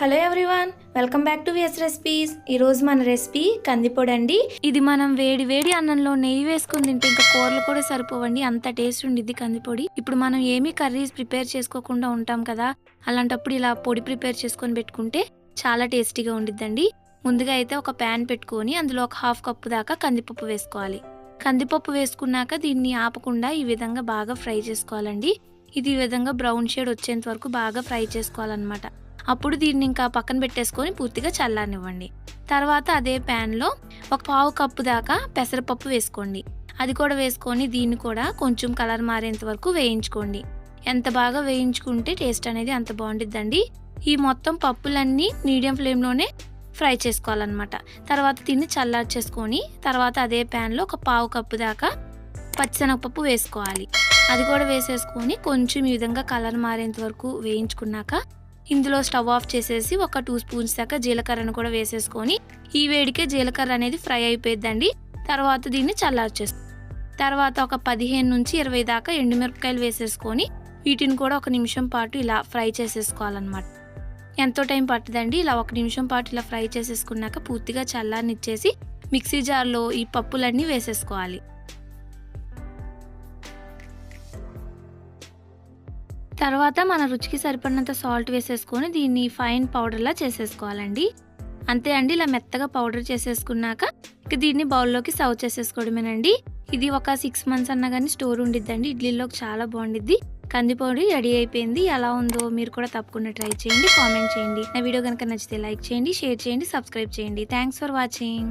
Hello everyone welcome back to V recipes. ఈరోజు మన recipe కందిపొడి అండి ఇది మనం వేడి వేడి అన్నంలో నెయ్యి వేసుకుని తింటే ఇంకా కూరలు కూడా సరిపోవండి. అంత టేస్ట్ ఉండిద్ది కందిపొడి. ఇప్పుడు మనం ఏమీ కర్రీస్ ప్రిపేర్ చేసుకోకుండా ఉంటాం కదా అలాంటప్పుడు ఇలా పొడి ప్రిపేర్ చేసుకొని పెట్టుకుంటే చాలా టేస్టీగా ఉండిద్దండి. ముందుగా అయితే ఒక ప్యాన్ పెట్టుకొని అందులో ఒక హాఫ్ కప్పు దాకా కందిపప్పు వేసుకోవాలి. కందిపప్పు వేసుకున్నాక దీన్ని ఆపకుండా ఈ విధంగా బాగా ఫ్రై చేసుకోవాలండి. ఇది ఈ విధంగా బ్రౌన్ షేడ్ వచ్చేంత వరకు బాగా ఫ్రై చేసుకోవాలన్నమాట. అప్పుడు దీన్ని ఇంకా పక్కన పెట్టేసుకొని పూర్తిగా చల్లారనివ్వండి తర్వాత అదే ప్యాన్లో ఒక పావు కప్పు దాకా పెసరపప్పు వేసుకోండి. అది కూడా వేసుకొని దీన్ని కూడా కొంచెం కలర్ మారేంత వరకు వేయించుకోండి. ఎంత బాగా వేయించుకుంటే టేస్ట్ అనేది అంత బాగుంటుందండి ఈ మొత్తం పప్పులన్నీ మీడియం ఫ్లేమ్లోనే ఫ్రై చేసుకోవాలన్నమాట. తర్వాత దీన్ని చల్లార్చేసుకొని తర్వాత అదే ప్యాన్లో ఒక పావు కప్పు దాకా పచ్చిశనగపప్పు వేసుకోవాలి. అది కూడా వేసేసుకొని కొంచెం ఈ విధంగా కలర్ మారేంత వరకు వేయించుకున్నాక ఇందులో స్టవ్ ఆఫ్ చేసేసి ఒక టూ స్పూన్స్ దాకా జీలకర్రను కూడా వేసేసుకొని ఈ వేడికే జీలకర్ర అనేది ఫ్రై అయిపోయిద్దండి. తర్వాత దీన్ని చల్లార్చేసుకో తర్వాత ఒక పదిహేను నుంచి ఇరవై దాకా ఎండుమిరపకాయలు వేసేసుకొని వీటిని కూడా ఒక నిమిషం పాటు ఇలా ఫ్రై చేసేసుకోవాలన్నమాట. ఎంతో టైం పట్టదండి ఇలా ఒక నిమిషం పాటు ఇలా ఫ్రై చేసేసుకున్నాక పూర్తిగా చల్లారనిచ్చేసి మిక్సీ జార్లో ఈ పప్పులన్నీ వేసేసుకోవాలి. తర్వాత మన రుచికి సరిపడినంత సాల్ట్ వేసేసుకొని దీన్ని ఫైన్ పౌడర్లా చేసేసుకోవాలండి. అంతే అండి ఇలా మెత్తగా పౌడర్ చేసేసుకున్నాక ఇక దీన్ని బౌల్లోకి సర్వ్ చేసేసుకోవడమేనండి. ఇది ఒక సిక్స్ మంత్స్ అన్నా కానీ స్టోర్ ఉండిద్దండి ఇడ్లీలోకి చాలా బాగుండిద్ది. కందిపొడి రెడీ అయిపోయింది ఎలా ఉందో మీరు కూడా తప్పకుండా ట్రై చేయండి కామెంట్ చేయండి. నా వీడియో కనుక నచ్చితే లైక్ చేయండి షేర్ చేయండి సబ్స్క్రైబ్ చేయండి. Thanks for watching